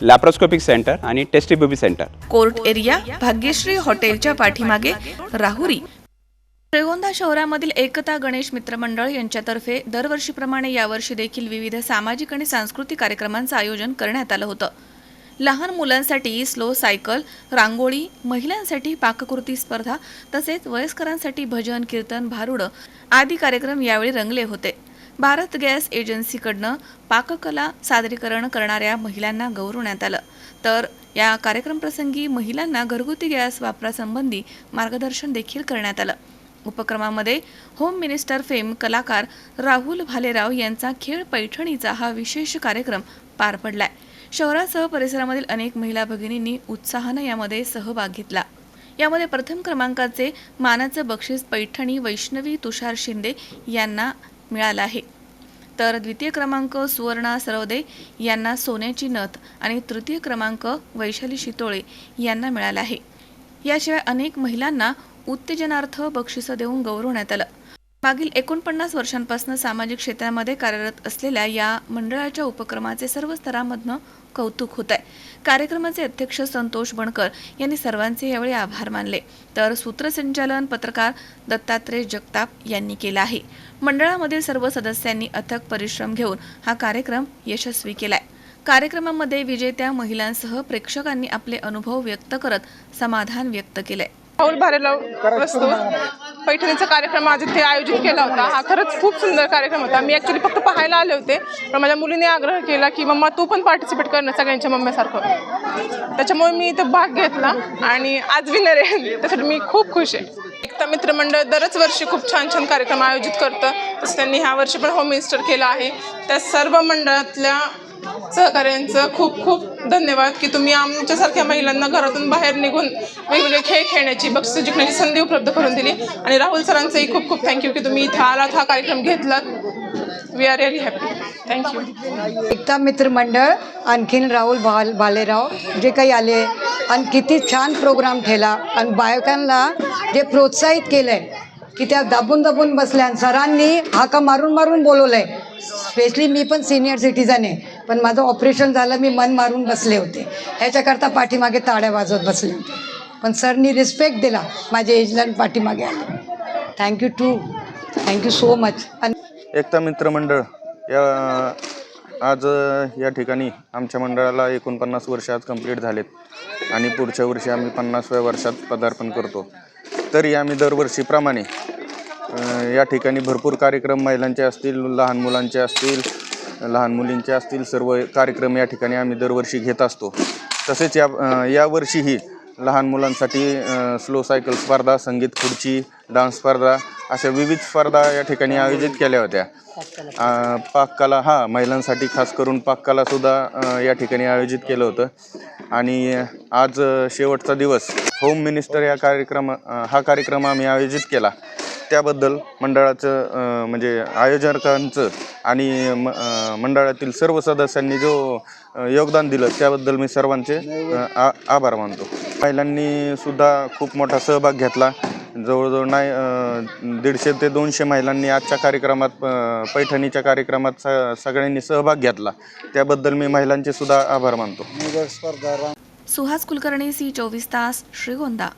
Laparoscopic centre आणि test tube baby centre court area Bhagyashree हॉटेलच्या पाठीमागे राहुरी. श्रीगोंदा शहरामधील एकता गणेश मित्र मंडळ यांच्यातर्फे दरवर्षीप्रमाणे यावर्षी देखील विविध सामाजिक आणि सांस्कृतिक कार्यक्रमांचं आयोजन करण्यात आलं होतं. लहान मुलांसाठी स्लो सायकल रांगोळी महिलांसाठी पाककृती स्पर्धा तसेच वयस्करांसाठी भजन कीर्तन भारुडं आदी कार्यक्रम यावेळी रंगले होते. भारत गॅस एजन्सीकडनं पाककला सादरीकरण करणाऱ्या महिलांना गौरवण्यात आलं. तर या कार्यक्रमप्रसंगी महिलांना घरगुती गॅस वापरासंबंधी मार्गदर्शन देखील करण्यात आलं. उपक्रमामध्ये होम मिनिस्टर फेम कलाकार राहुल भालेराव यांचा खेळ पैठणीचा हा विशेष कार्यक्रम पार पडलाय. शहरासह परिसरामधील अनेक महिला भगिनींनी उत्साहानं यामध्ये सहभाग घेतला. यामध्ये प्रथम क्रमांकाचे मानाचं बक्षीस पैठणी वैष्णवी तुषार शिंदे यांना मिळाला आहे. तर द्वितीय क्रमांक सुवर्णा सरवदे यांना सोन्याची नथ आणि तृतीय क्रमांक वैशाली शितोळे यांना मिळाला आहे. याशिवाय अनेक महिलांना उत्तेजनार्थ बक्षिसं देऊन गौरवण्यात आलं. मागील एकोणपन्नास वर्षांपासून सामाजिक क्षेत्रामध्ये कार्यरत असलेल्या या मंडळाच्या उपक्रमाचे सर्व स्तरांमधनं कौतुक होत आहे. कार्यक्रमाचे अध्यक्ष संतोष बणकर यांनी सर्वांचे यावेळी आभार मानले. तर सूत्रसंचालन पत्रकार दत्तात्रय जगताप यांनी केलं आहे. मंडळामधील सर्व सदस्यांनी अथक परिश्रम घेऊन हा कार्यक्रम यशस्वी केलाय. कार्यक्रमामध्ये विजेत्या महिलांसह प्रेक्षकांनी आपले अनुभव व्यक्त करत समाधान व्यक्त केलंय. पैठणीचा कार्यक्रम आज इथे आयोजित केला होता. हा खरंच खूप सुंदर कार्यक्रम होता. मी ॲक्च्युली फक्त पाहायला आले होते पण माझ्या मुलीने आग्रह केला की मम्मा तू पण पार्टिसिपेट कर ना सगळ्यांच्या मम्मीसारखं त्याच्यामुळे मी इथं भाग घेतला आणि आज विनर आहे. त्यासाठी मी खूप खुश आहे. एकता मित्रमंडळ दरच वर्षी खूप छान छान कार्यक्रम आयोजित करतं. तसं त्यांनी ह्या वर्षी पण होम मिनिस्टर केला आहे. त्या सर्व मंडळातल्या सहकाऱ्यांचं खूप खूप धन्यवाद की तुम्ही आमच्यासारख्या महिलांना घरातून बाहेर निघून वेगवेगळे खेळ खेळण्याची बक्षिसं जिंकण्याची संधी उपलब्ध करून दिली. आणि राहुल सरांचंही खूप खूप थँक्यू की तुम्ही इथे आलात हा कार्यक्रम घेतलात. We are really happy thank you Ekta मित्रमंडळ आणखीन राहुल भाल भालेराव जे काही आले आणि किती छान प्रोग्राम ठेला आणि बायकांना जे प्रोत्साहित केलं आहे की त्या दाबून दाबून बसल्या आणि सरांनी हाका मारून मारून बोलवलं आहे स्पेशली मी पण सिनियर सिटीजन आहे. पण माझं ऑपरेशन झालं मी मन मारून बसले होते. ह्याच्याकरता पाठीमागे ताड्या वाजवत बसले होते. पण सरनी रिस्पेक्ट दिला माझ्या एजला पाठीमागे आले. Thank you to thank you so much आणि एकता मित्रमंडळ या आज या ठिकाणी आमच्या मंडळाला एकोणपन्नास वर्ष आज कंप्लीट झालेत. आणि पुढच्या वर्षी आम्ही पन्नासव्या वर्षात पदार्पण करतो. तरी आम्ही दरवर्षीप्रमाणे या ठिकाणी भरपूर कार्यक्रम महिलांचे असतील लहान मुलांचे असतील लहान मुलींचे असतील सर्व कार्यक्रम या ठिकाणी आम्ही दरवर्षी घेत असतो. तसेच या यावर्षीही लहान मुलांसाठी स्लो सायकल स्पर्धा संगीत खुर्ची डान्स स्पर्धा अशा विविध स्पर्धा या ठिकाणी आयोजित केल्या होत्या. पाककला हा महिलांसाठी खास करून पाककलासुद्धा या ठिकाणी आयोजित केलं होतं. आणि आज शेवटचा दिवस होम मिनिस्टर या कार्यक्रम हा कार्यक्रम आम्ही आयोजित केला. त्याबद्दल मंडळाचं म्हणजे आयोजकांचं आणि म मंडळातील सर्व सदस्यांनी जो योगदान दिलं त्याबद्दल मी सर्वांचे आ- आभार मानतो. महिलांनी सुद्धा खूप मोठा सहभाग घेतला. जवळजवळ नाही दीडशे ते दोनशे महिलांनी आजच्या कार्यक्रमात पैठणीच्या कार्यक्रमात स सगळ्यांनी सहभाग घेतला. त्याबद्दल मी महिलांचे सुद्धा आभार मानतो. सुहास कुलकर्णी सी चोवीस तास श्रीगोंदा.